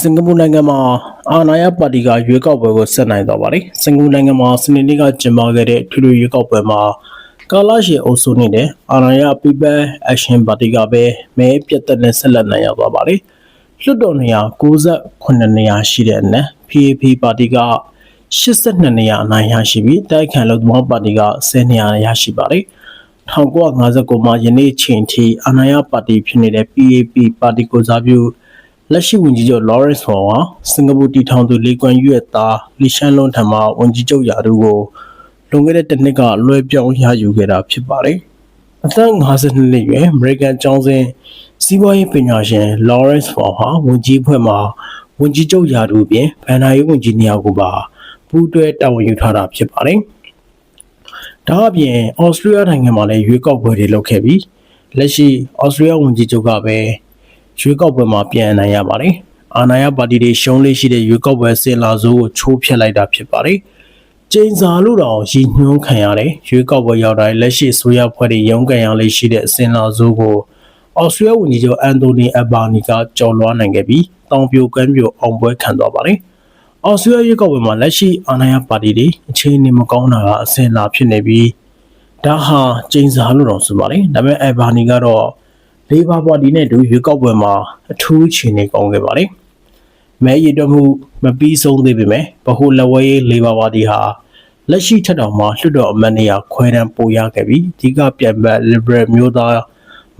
စင်ကာပူနိုင်ငံမှာအာဏာရပါတီကရွေးကောက်ပွဲကိုဆက်နိုင်သွားပါတယ်။စင်ကာပူနိုင်ငံမှာစနေနေ့ကကျင်းပခဲ့တဲ့ထွေထွေရွေးကောက်ပွဲမှာကာလာရှီအုပ်စုနေတဲ့အာဏာရ People Action ပါတီကပဲမဲပြတ်သက်နဲ့ဆက်လက်နိုင်ရောက်သွားပါတယ်။လွှတ်တော်နေရာ68နေရာရှိတဲ့အနက် PAP ပါတီက82နေရာအနိုင်ရရှိပြီးတိုက်ခိုင်လို့သမောပါတီက10နေရာရရှိပါတယ်။1959မှာယနေ့ချိန်ထိအာဏာရပါတီဖြစ်နေတဲ့ PAP ပါတီကိုစားပြု လက်ရှိဝန်ကြီးချုပ် Lawrence Wong ဟာစင်ကာပူတီထောင်သူလီကွမ်ယူရဲ့သားလီရှန်လွန်ထံမှဝန်ကြီးချုပ်ရာထူးကိုလွန်ခဲ့တဲ့တစ်နှစ်ကလွှဲပြောင်းရယူခဲ့တာဖြစ်ပါတယ်။အသက်52နှစ်အရွယ် American ကျောင်းစဉ်စီးပွားရေးပညာရှင် Lawrence Wong ဟာဝန်ကြီးဖွဲ့မှာဝန်ကြီးချုပ်ရာထူးပြင်ဗန်နာရေးဝန်ကြီးနေရာကိုပါပူးတွဲတာဝန်ယူထားတာဖြစ်ပါတယ်။ဒါအပြင်ဩစတြေးလျနိုင်ငံမှာလည်းရွေးကောက်ပွဲတွေလုပ်ခဲ့ပြီးလက်ရှိဩစတြေးလျဝန်ကြီးချုပ်ကပဲ ရွေးကောက်ပွဲမှာပြန်အနိုင်ရပါတယ်။အာဏာရပါတီတွေရှုံးလေးရှိတဲ့ရွေးကောက်ပွဲစင်လာစိုးကိုချိုးဖျက်လိုက်တာဖြစ်ပါတယ်။ကျင်းစာလို့တော့ရည်ညွှန်းခံရတဲ့ရွေးကောက်ပွဲရောက်တိုင်းလက်ရှိအစိုးရဖွဲ့တွေရုံးကန်ရလေးရှိတဲ့စင်လာစိုးကိုဩစတြေးလျဝန်ကြီးချုပ်အန်တိုနီအဘာနီကကြော်လွှားနိုင်ခဲ့ပြီးတောင်ပြိုကမ်းပြိုအောင်ပွဲခံသွားပါတယ်။ဩစတြေးလျရွေးကောက်ပွဲမှာလက်ရှိအာဏာရပါတီတွေအခြေအနေမကောင်းတာကအစင်လာဖြစ်နေပြီးဒါဟာကျင်းစာလို့တော့ဆိုပါတယ်။ဒါပေမဲ့အဘာနီကတော့ လေဘာပါတီနဲ့တူရွေးကောက်ပွဲမှာအထူးအခြေအနေကောင်းခဲ့ပါတယ်။မဲရည်တွက်မှုမပြီးဆုံးသေးပေမဲ့ဗဟိုလက်ဝဲရေးလေဘာပါတီဟာလက်ရှိထက်တောင်မှလွှတ်တော်အမတ်နေရာခွဲတန်းပိုရခဲ့ပြီးအဓိကပြန်ဘက် Liberal မျိုးသား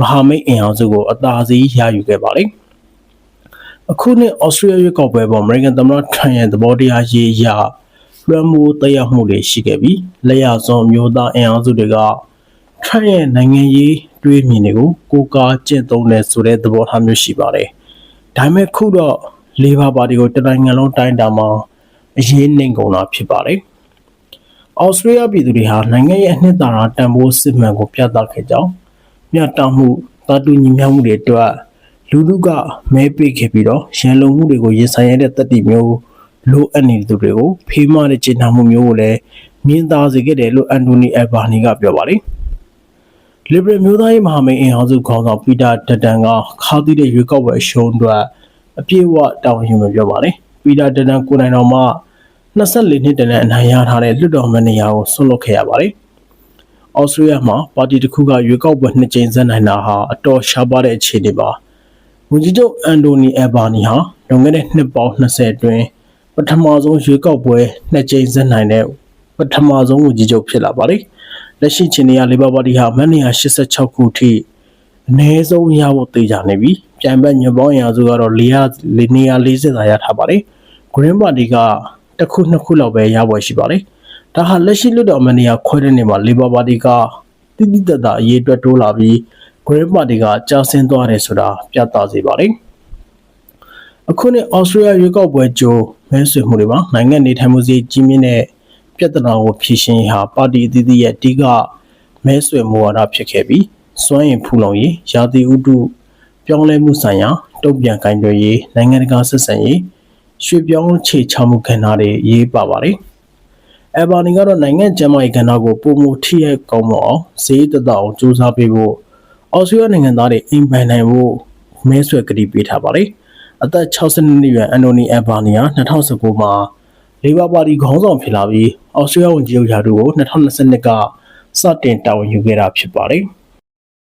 မဟာမိတ်အင်အားစုကိုအသာစီးရယူခဲ့ပါတယ်။အခုနှစ်ဩစတြေးလျရွေးကောက်ပွဲပေါ် American သမ္မတထရန့်ရဲ့သဘောတရားရေးအရလွှမ်းမိုးတက်ရောက်မှုတွေရှိခဲ့ပြီးလက်ရစွန်မျိုးသားအင်အားစုတွေက ထရန့်ရဲ့နိုင်ငံရေးတွေးမြင်တွေကိုကိုးကားကျင့်သုံးတဲ့ဆိုတဲ့သဘောထားမျိုးရှိပါတယ်။ဒါပေမဲ့ခုတော့လေဘာပါတီကိုတနိုင်ငံလုံးတိုင်းတာမှာအရေးနှိမ်ကုန်တာဖြစ်ပါတယ်။အော်စတြေးလျပြည်သူတွေဟာနိုင်ငံရဲ့အနှစ်သာရတန်ဖိုးစစ်မှန်ကိုပြသခဲ့ကြောင်းမြတ်တောင်မှုတာတူညီမျှမှုတွေအတွက်လူလူကမဲပေးခဲ့ပြီးတော့ရန်လုံမှုတွေကိုရင်ဆိုင်ရတဲ့တတိမျိုးလိုအပ်နေသူတွေကိုဖေးမတဲ့ကျင့်နာမှုမျိုးကိုလည်းမြင်သာစေခဲ့တယ်လို့အန်တိုနီအဘာနီကပြောပါတယ်။ Liberal မျိုးသားရေးမဟာမိတ်အင်အားစုခေါင်းဆောင်ပီတာဒတန်ကခါသီးတဲ့ရွေးကောက်ပွဲအရှုံးအတွက်အပြည့်အဝတာဝန်ယူမယ်ပြောပါတယ်။ပီတာဒတန်ကိုယ်တိုင်တော်မှ24နှစ်တန်းနဲ့အနိုင်ရထားတဲ့လွှတ်တော်မနေရာကိုဆွတ်လွတ်ခဲ့ရပါတယ်။အော်စတြေးလျမှာပါတီတစ်ခုကရွေးကောက်ပွဲနှစ်ကြိမ်ဆက်နိုင်တာဟာအတော်ရှားပါတဲ့အခြေအနေပါ။ဝန်ကြီးချုပ်အန်တိုနီအဘာနီဟာလွန်ခဲ့တဲ့နှစ်ပေါင်း20အတွင်းပထမဆုံးရွေးကောက်ပွဲနှစ်ကြိမ်ဆက်နိုင်တဲ့ပထမဆုံးဝန်ကြီးချုပ်ဖြစ်လာပါတယ်။ လက်ရှိချိန်နေရလေဘာပါတီဟာမန်နေယာ86ခုထိအနည်းဆုံးရဖို့တေချာနေပြီ။ပြန်ဘက်ညပေါင်းရာစုကတော့400နေရာ40သာရထားပါတယ်။ Green Party ကတစ်ခုနှစ်ခုလောက်ပဲရဖို့ရှိပါတယ်။ဒါဟာလက်ရှိလွတ်တော်မနေရာခွဲတဲ့နေမှာ Labor Party ကတိတိတတ်တာအရေးအတွက်တိုးလာပြီး Green Party ကကြာဆင်းသွားတယ်ဆိုတာပြသစေပါတယ်။အခုနှစ်ဩစတြေးလျရွေးကောက်ပွဲကြိုမဲဆွေမှုတွေမှာနိုင်ငံနေထိုင်မှုစည်းကြီးမြင့်တဲ့ ပြဿနာကိုဖြေရှင်းရေးဟာပါတီအသီးသီးရဲ့အဓိကမဲဆွေမှုဝါဒဖြစ်ခဲ့ပြီးစွမ်းရည်ဖူလုံရေးရာသီဥတုပြောင်းလဲမှုဆိုင်ရာတုံ့ပြန်ကိုင်တွယ်ရေးနိုင်ငံတကာဆက်ဆံရေးရွှေပြောင်းခြေချမှုခန္ဓာတွေရေးပါပါတယ်။အဘာနီကတော့နိုင်ငံကျန်းမာရေးကဏ္ဍကိုပုံမှုထိရိုက်ကောင်းမအောင်ဈေးသက်သာအောင်စူးစမ်းပေးဖို့အော်စတြေးလျနိုင်ငံသားတွေအိမ်ပိုင်နိုင်ဖို့မဲဆွယ်ကတိပေးထားပါတယ်။အသက်62နှစ်အရွယ်အန်တိုနီအဘာနီဟာ2019မှာ လေဘာပါတီခေါင်းဆောင်ဖြစ်လာပြီးအော်စတြေးလျဝန်ကြီးချုပ်ရာထူးကို2022ကစတင်တာဝန်ယူခဲ့တာဖြစ်ပါတယ်။